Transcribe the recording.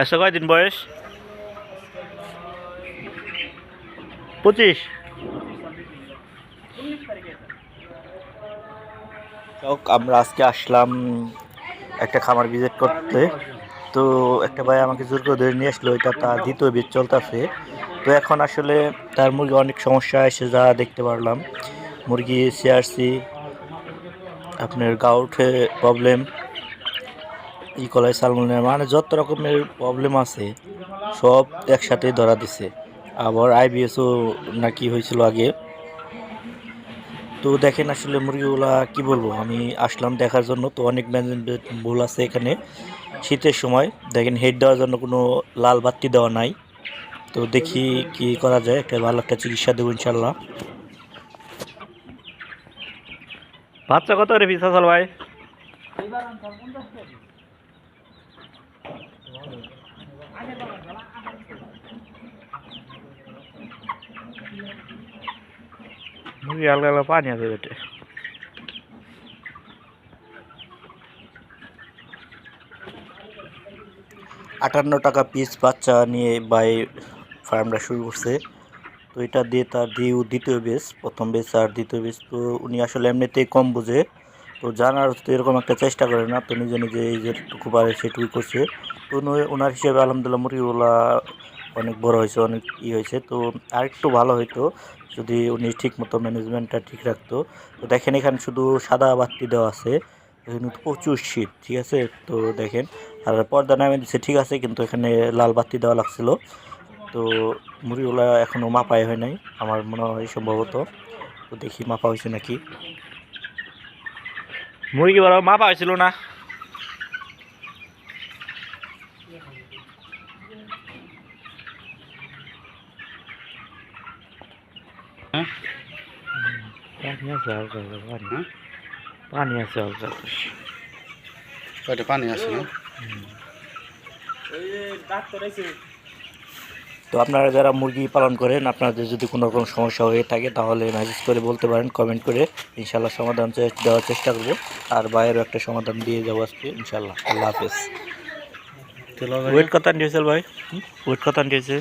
একশো কয় দিন বয়স? পঁচিশ। আমরা আজকে আসলাম একটা খামার ভিজিট করতে। তো একটা ভাই আমাকে জোর করে ধরে নিয়ে আসলো, এটা তার দ্বিতীয় বীজ চলতেছে। তো এখন আসলে তার মুরগি অনেক সমস্যা এসে যা দেখতে পারলাম। মুরগি সিআরসি আপনার গাউটে প্রবলেম ইকলাই সালমনের মানে যত রকমের প্রবলেম আছে, সব একসাথে ধরা দিছে। আবার আইবিএসও নাকি হয়েছিল আগে। তো দেখেন আসলে মুরগিগুলা কি বলব, আমি আসলাম দেখার জন্য, তো অনেক ম্যানেজমেন্ট ভুল আছে এখানে। শীতের সময়, দেখেন হেড দেওয়ার জন্য কোনো লাল বাতি দেওয়া নাই। তো দেখি কি করা যায়, একটা ভালো একটা চিকিৎসা দেবো ইনশাল্লাহ বাচ্চা কত রে ফিসাল ভাই? মুরগি আলগা আলগা পানি আছে বেটে। আটান্ন টাকা পিস বাচ্চা নিয়ে বাই ফার্মটা শুরু করছে। তো এটা দিয়ে তার দিয়ে দ্বিতীয় বেস প্রথম বেস আর দ্বিতীয় বেস তো উনি আসলে এমনিতেই কম বুঝে। তো জানার তো এরকম একটা চেষ্টা করে না, তো নিজে নিজে এই যেটুকু পারে সেটুকুই করছে। তো ওনার হিসেবে আলহামদুলিল্লাহ মুরগিগুলা অনেক বড় হয়েছে, অনেক ই হয়েছে। তো আরেকটু ভালো হইতো যদি উনি ঠিক মতো ম্যানেজমেন্টটা ঠিক রাখতো। তো দেখেন এখানে শুধু সাদা বাতি দেওয়া আছে, এখানে প্রচুর শীত, ঠিক আছে? তো দেখেন, আর পর্দা নামে দিচ্ছে ঠিক আছে? কিন্তু এখানে লাল বাতি দেওয়া লাগছিল। তো মুড়িগুলা এখনও মাপাই হয় নাই, আমার মনে হয় সম্ভবত। তো দেখি মাপা হয়েছে নাকি। মুরগি বড় মাপা হয়েছিল না? পানি আছে হালকা হালকা পানি? পানি আছে হালকা পানি আছে না? তো আপনারা যারা মুরগি পালন করেন আপনাদের যদি কোনো রকম সমস্যা হয়ে থাকে তাহলে মেসেজ করে বলতে পারেন কমেন্ট করে ইনশাল্লাহ সমাধান দেওয়ার চেষ্টা করব। আর বাইরেও একটা সমাধান দিয়ে যাব আজকে ইনশাল্লাহ আল্লাহ হাফেজ। ওয়েট কত আনছে ভাই? ওয়েট কত আনছে